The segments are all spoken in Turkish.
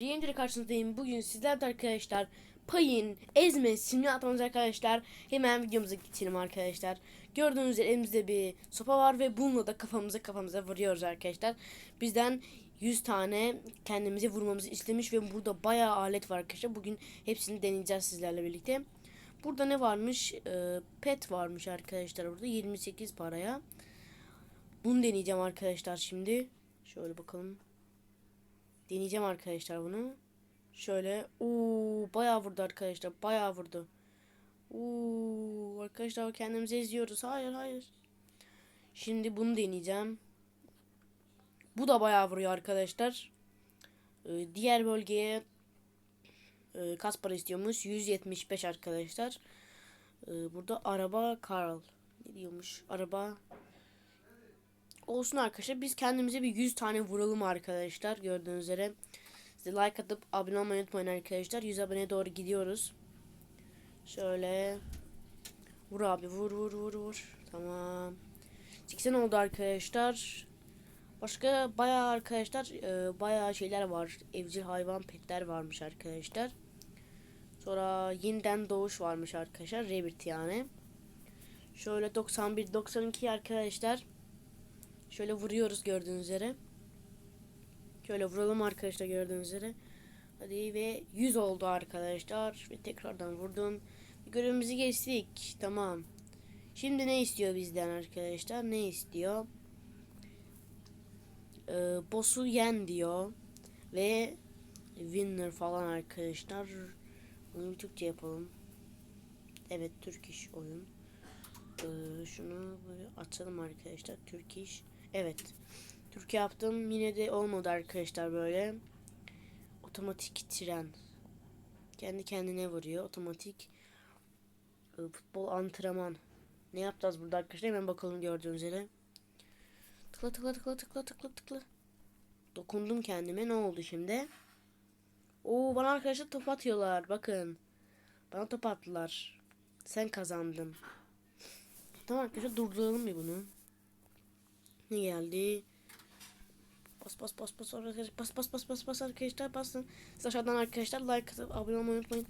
Yeni karşınızdayım. Bugün sizlerle arkadaşlar payın ezme simli atmamız arkadaşlar. Hemen videomuza geçelim arkadaşlar. Gördüğünüz üzere elimizde bir sopa var ve bununla da kafamıza kafamıza vuruyoruz arkadaşlar. Bizden 100 tane kendimize vurmamızı istemiş ve burada bayağı alet var arkadaşlar. Bugün hepsini deneyeceğiz sizlerle birlikte. Burada ne varmış? Ee, pet varmış arkadaşlar burada 28 paraya. Bunu deneyeceğim arkadaşlar şimdi. Şöyle bakalım. Deneyeceğim arkadaşlar bunu. Şöyle. Uuu bayağı vurdu arkadaşlar. Bayağı vurdu. Uuu arkadaşlar kendimizi eziyoruz. Hayır hayır. Şimdi bunu deneyeceğim. Bu da bayağı vuruyor arkadaşlar. Ee, diğer bölgeye e, kaç para istiyormuş? 175 arkadaşlar. Ee, burada araba Carl. Ne diyormuş? Araba olsun arkadaşlar. Biz kendimize bir 100 tane vuralım arkadaşlar. Gördüğünüz üzere. Size like atıp abone olmayı unutmayın arkadaşlar. 100 aboneye doğru gidiyoruz. Şöyle. Vur abi vur vur vur vur. Tamam. 80 oldu arkadaşlar. Başka bayağı arkadaşlar e, bayağı şeyler var. Evcil hayvan petler varmış arkadaşlar. Sonra yeniden doğuş varmış arkadaşlar. Rebirth yani. Şöyle 91 92 arkadaşlar. Şöyle vuruyoruz gördüğünüz üzere. Şöyle vuralım arkadaşlar gördüğünüz üzere. Hadi ve 100 oldu arkadaşlar. Ve tekrardan vurdum. Görevimizi geçtik. Tamam. Şimdi ne istiyor bizden arkadaşlar? Ne istiyor? Ee, boss'u yen diyor. Ve winner falan arkadaşlar. Bunu bir Türkçe yapalım. Evet Türk iş oyun. Ee, şunu böyle açalım arkadaşlar. Türk iş. Evet. Türk yaptım. Yine de olmadı arkadaşlar böyle. Otomatik tren. Kendi kendine vuruyor. Otomatik e, futbol antrenman. Ne yapacağız burada arkadaşlar? Hemen bakalım gördüğünüz üzere. Tıkla tıkla tıkla tıkla tıkla tıkla. Dokundum kendime. Ne oldu şimdi? Oo bana arkadaşlar top atıyorlar. Bakın. Bana top attılar. Sen kazandın. Tamam arkadaşlar durduralım bir bunu. Geldi? Bas bas bas bas arkadaşlar bas bas bas bas bas arkadaşlar basın. Siz aşağıdan arkadaşlar like atıp abone olmayı unutmayın.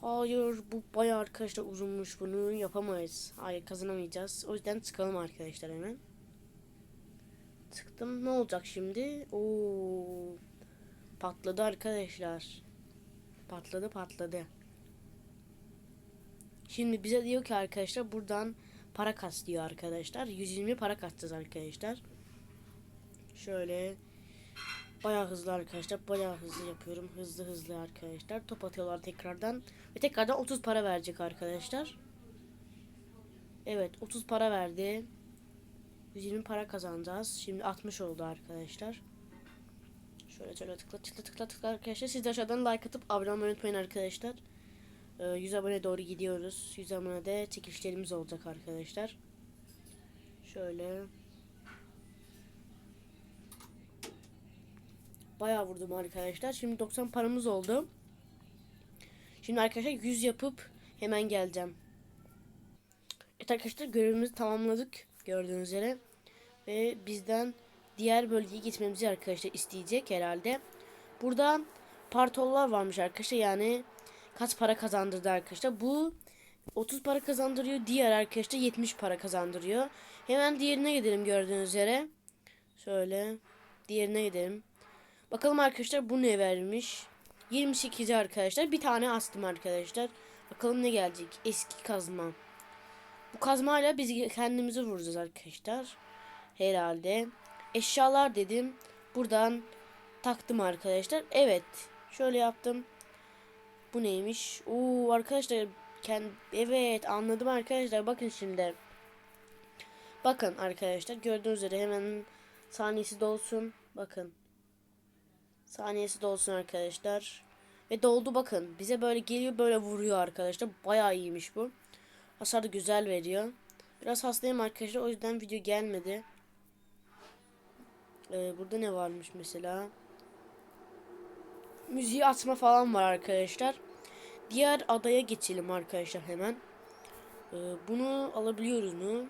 Hayır bu bayağı arkadaşlar uzunmuş bunu yapamayız. Hayır kazanamayacağız. O yüzden çıkalım arkadaşlar hemen. Çıktım ne olacak şimdi? Oo patladı arkadaşlar. Patladı patladı. Şimdi bize diyor ki arkadaşlar buradan para kas diyor arkadaşlar. 120 para kasacağız arkadaşlar. Şöyle bayağı hızlı arkadaşlar. Bayağı hızlı yapıyorum. Hızlı hızlı arkadaşlar. Top atıyorlar tekrardan. Ve tekrardan 30 para verecek arkadaşlar. Evet 30 para verdi. 120 para kazanacağız. Şimdi 60 oldu arkadaşlar. Şöyle şöyle tıkla tıkla tıkla tıkla arkadaşlar. Siz de aşağıdan like atıp abone olmayı unutmayın arkadaşlar. 100 abone doğru gidiyoruz. 100 abonede çekilişlerimiz olacak arkadaşlar. Şöyle. Bayağı vurdum arkadaşlar. Şimdi 90 paramız oldu. Şimdi arkadaşlar 100 yapıp hemen geleceğim. Evet arkadaşlar görevimizi tamamladık. Gördüğünüz üzere. Ve bizden diğer bölgeye gitmemizi arkadaşlar isteyecek herhalde. Burada partollar varmış arkadaşlar. Yani kaç para kazandırdı arkadaşlar. Bu 30 para kazandırıyor. Diğer arkadaşlar 70 para kazandırıyor. Hemen diğerine gidelim gördüğünüz üzere. Şöyle diğerine gidelim. Bakalım arkadaşlar bu ne vermiş. 28 arkadaşlar. Bir tane astım arkadaşlar. Bakalım ne gelecek. Eski kazma. Bu kazmayla biz kendimizi vuracağız arkadaşlar. Herhalde. Eşyalar dedim. Buradan taktım arkadaşlar. Evet. Şöyle yaptım. Bu neymiş? Oo arkadaşlar kend evet anladım arkadaşlar. Bakın şimdi. Bakın arkadaşlar gördüğünüz üzere hemen saniyesi dolsun. Bakın. Saniyesi dolsun arkadaşlar. Ve doldu bakın. Bize böyle geliyor böyle vuruyor arkadaşlar. Bayağı iyiymiş bu. Hasar da güzel veriyor. Biraz hastayım arkadaşlar. O yüzden video gelmedi. Ee, burada ne varmış mesela? Müziği atma falan var arkadaşlar. Diğer adaya geçelim arkadaşlar hemen. Ee, bunu alabiliyoruz mu?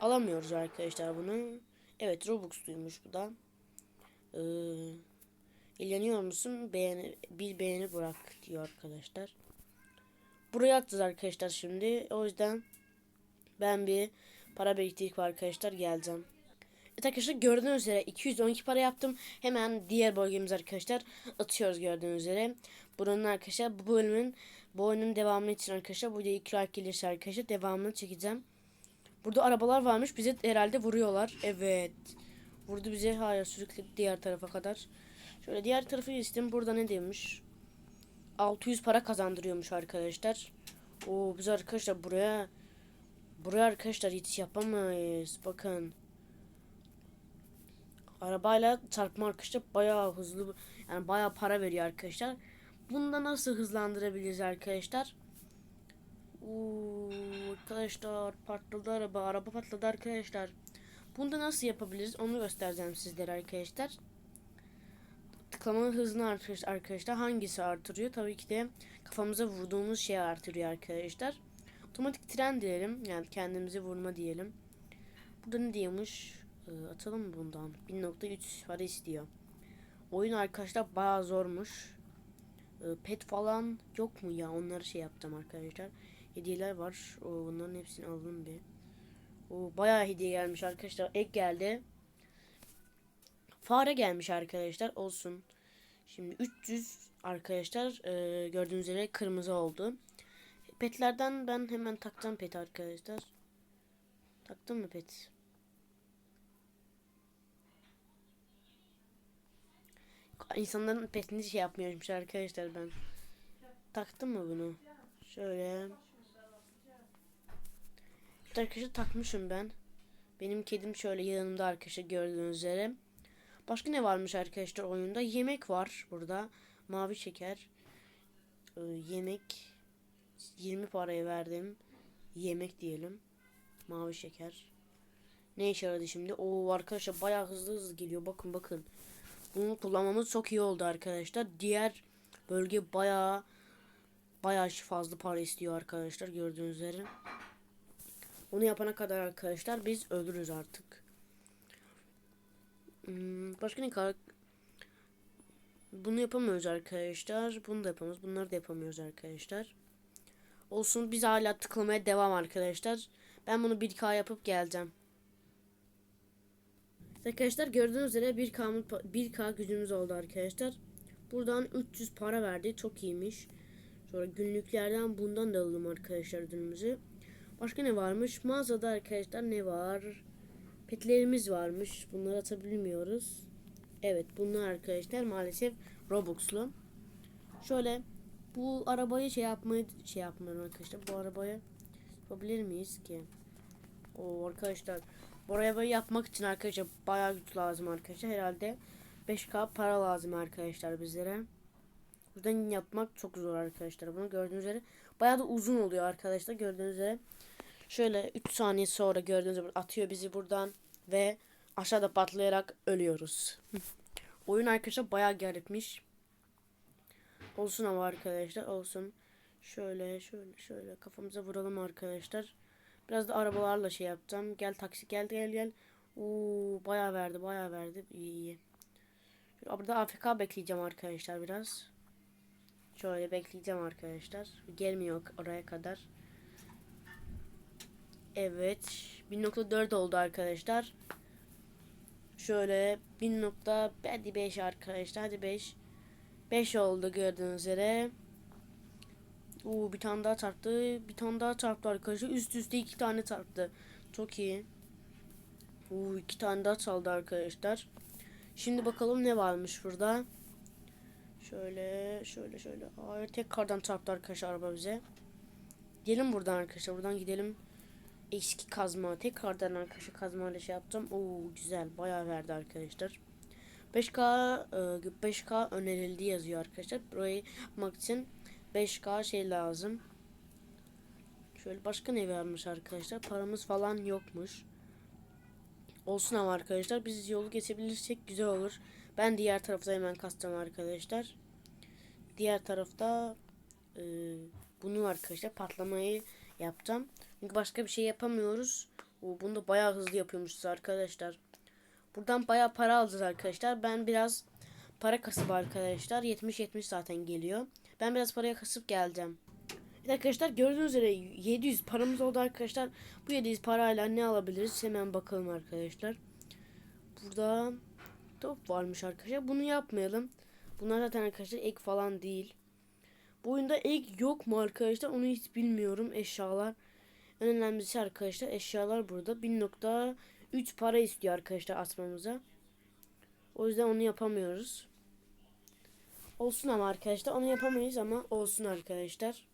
Alamıyoruz arkadaşlar bunu. Evet Robux'luymuş bu da. Ee, İlgileniyor musun? Beğeni, bir beğeni bırak diyor arkadaşlar. Buraya atacağız arkadaşlar şimdi. O yüzden ben bir para biriktirip arkadaşlar geleceğim. Arkadaşlar gördüğünüz üzere 212 para yaptım. Hemen diğer bölgemiz arkadaşlar atıyoruz gördüğünüz üzere. Buranın arkadaşlar bu bölümün bu oyunun devamı için arkadaşlar bu videoyu iki like gelirse arkadaşlar devamını çekeceğim. Burada arabalar varmış bize herhalde vuruyorlar. Evet. Vurdu bize hayır sürükledi diğer tarafa kadar. Şöyle diğer tarafı geçtim. Burada ne demiş? 600 para kazandırıyormuş arkadaşlar. Oo biz arkadaşlar buraya buraya arkadaşlar hiç yapamayız. Bakın. Arabayla çarpma arkadaşlar bayağı hızlı yani bayağı para veriyor arkadaşlar. Bunda nasıl hızlandırabiliriz arkadaşlar? Oo, arkadaşlar patladı araba. Araba patladı arkadaşlar. Bunda nasıl yapabiliriz onu göstereceğim sizlere arkadaşlar. Tıklama hızını arkadaşlar, arkadaşlar hangisi artırıyor? Tabii ki de kafamıza vurduğumuz şey artırıyor arkadaşlar. Otomatik tren diyelim. Yani kendimizi vurma diyelim. Burada ne diyormuş? Ee, atalım bundan? 1.3 para istiyor. Oyun arkadaşlar bayağı zormuş. Ee, pet falan yok mu ya? Onları şey yaptım arkadaşlar. Hediyeler var. Bunların hepsini alalım bir. O bayağı hediye gelmiş arkadaşlar. Ek geldi. Fare gelmiş arkadaşlar. Olsun. Şimdi 300 arkadaşlar e, gördüğünüz üzere kırmızı oldu. Petlerden ben hemen taktım pet arkadaşlar. Taktım mı pet? İnsanların petini şey yapmıyormuş arkadaşlar ben. Taktım mı bunu? Şöyle. Evet arkadaşlar takmışım ben. Benim kedim şöyle yanımda arkadaşlar gördüğünüz üzere. Başka ne varmış arkadaşlar oyunda? Yemek var burada. Mavi şeker. Ee, yemek. 20 paraya verdim. Yemek diyelim. Mavi şeker. Ne işe yaradı şimdi? Oo arkadaşlar bayağı hızlı hızlı geliyor. Bakın bakın. Bunu kullanmamız çok iyi oldu arkadaşlar. Diğer bölge bayağı bayağı fazla para istiyor arkadaşlar gördüğünüz üzere. Onu yapana kadar arkadaşlar biz ölürüz artık. Hmm, başka ne kadar bunu yapamıyoruz arkadaşlar. Bunu da yapamıyoruz. Bunları da yapamıyoruz arkadaşlar. Olsun biz hala tıklamaya devam arkadaşlar. Ben bunu 1K yapıp geleceğim. Arkadaşlar gördüğünüz üzere 1K, 1K gücümüz oldu arkadaşlar. Buradan 300 para verdi. Çok iyiymiş. Sonra günlüklerden bundan da alalım arkadaşlar ödülümüzü. Başka ne varmış? Mağazada arkadaşlar ne var? Petlerimiz varmış. Bunları atabilmiyoruz. Evet bunlar arkadaşlar maalesef Robux'lu. Şöyle bu arabayı şey yapmayı şey yapmıyorum arkadaşlar. Bu arabayı yapabilir miyiz ki? O arkadaşlar bu arabayı yapmak için arkadaşlar bayağı güç lazım arkadaşlar. Herhalde 5k para lazım arkadaşlar bizlere. Buradan yapmak çok zor arkadaşlar. Bunu gördüğünüz üzere bayağı da uzun oluyor arkadaşlar. Gördüğünüz üzere şöyle 3 saniye sonra gördüğünüz gibi atıyor bizi buradan ve aşağıda patlayarak ölüyoruz. Oyun arkadaşlar bayağı garipmiş. Olsun ama arkadaşlar olsun. Şöyle şöyle şöyle kafamıza vuralım arkadaşlar. Biraz da arabalarla şey yapacağım. Gel taksi gel gel gel. Oo bayağı verdi bayağı verdi. İyi iyi. Burada AFK bekleyeceğim arkadaşlar biraz. Şöyle bekleyeceğim arkadaşlar. Gelmiyor oraya kadar. Evet. 1.4 oldu arkadaşlar. Şöyle 1.5 arkadaşlar. Hadi 5. 5 oldu gördüğünüz üzere. Oo, bir tane daha çarptı. Bir tane daha çarptı arkadaşlar. Üst üste iki tane çarptı. Çok iyi. Oo, iki tane daha çaldı arkadaşlar. Şimdi bakalım ne varmış burada. Şöyle şöyle şöyle. Hayır tekrardan çarptı arkadaşlar araba bize. Gidelim buradan arkadaşlar. Buradan gidelim. Eski kazma. Tekrardan arkadaşlar kazma ile şey yaptım. Oo güzel. Bayağı verdi arkadaşlar. 5K 5K önerildi yazıyor arkadaşlar. Burayı yapmak için 5K şey lazım. Şöyle başka ne vermiş arkadaşlar? Paramız falan yokmuş. Olsun ama arkadaşlar biz yolu geçebilirsek güzel olur. Ben diğer tarafta hemen kastım arkadaşlar. Diğer tarafta e, bunu arkadaşlar patlamayı yapacağım. Çünkü başka bir şey yapamıyoruz. O, bunu da bayağı hızlı yapıyormuşuz arkadaşlar. Buradan bayağı para alacağız arkadaşlar. Ben biraz para kasıp arkadaşlar. 70-70 zaten geliyor. Ben biraz paraya kasıp geleceğim. Evet arkadaşlar gördüğünüz üzere 700 paramız oldu arkadaşlar. Bu 700 parayla ne alabiliriz? Hemen bakalım arkadaşlar. Burada top varmış arkadaşlar. Bunu yapmayalım. Bunlar zaten arkadaşlar ek falan değil. Bu oyunda ek yok mu arkadaşlar? Onu hiç bilmiyorum. Eşyalar. En önemlisi arkadaşlar eşyalar burada. 1.3 para istiyor arkadaşlar atmamıza. O yüzden onu yapamıyoruz. Olsun ama arkadaşlar onu yapamayız ama olsun arkadaşlar.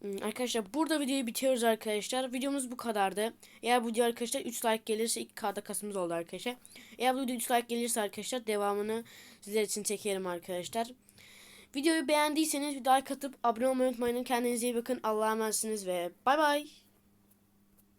Hmm, Arkadaşlar burada videoyu bitiriyoruz arkadaşlar. Videomuz bu kadardı. Eğer bu video arkadaşlar 3 like gelirse 2K'da kasımız oldu arkadaşlar. Eğer bu video 3 like gelirse arkadaşlar devamını sizler için çekerim arkadaşlar. Videoyu beğendiyseniz bir like atıp abone olmayı unutmayın. Kendinize iyi bakın. Allah'a emanetsiniz ve bay bay.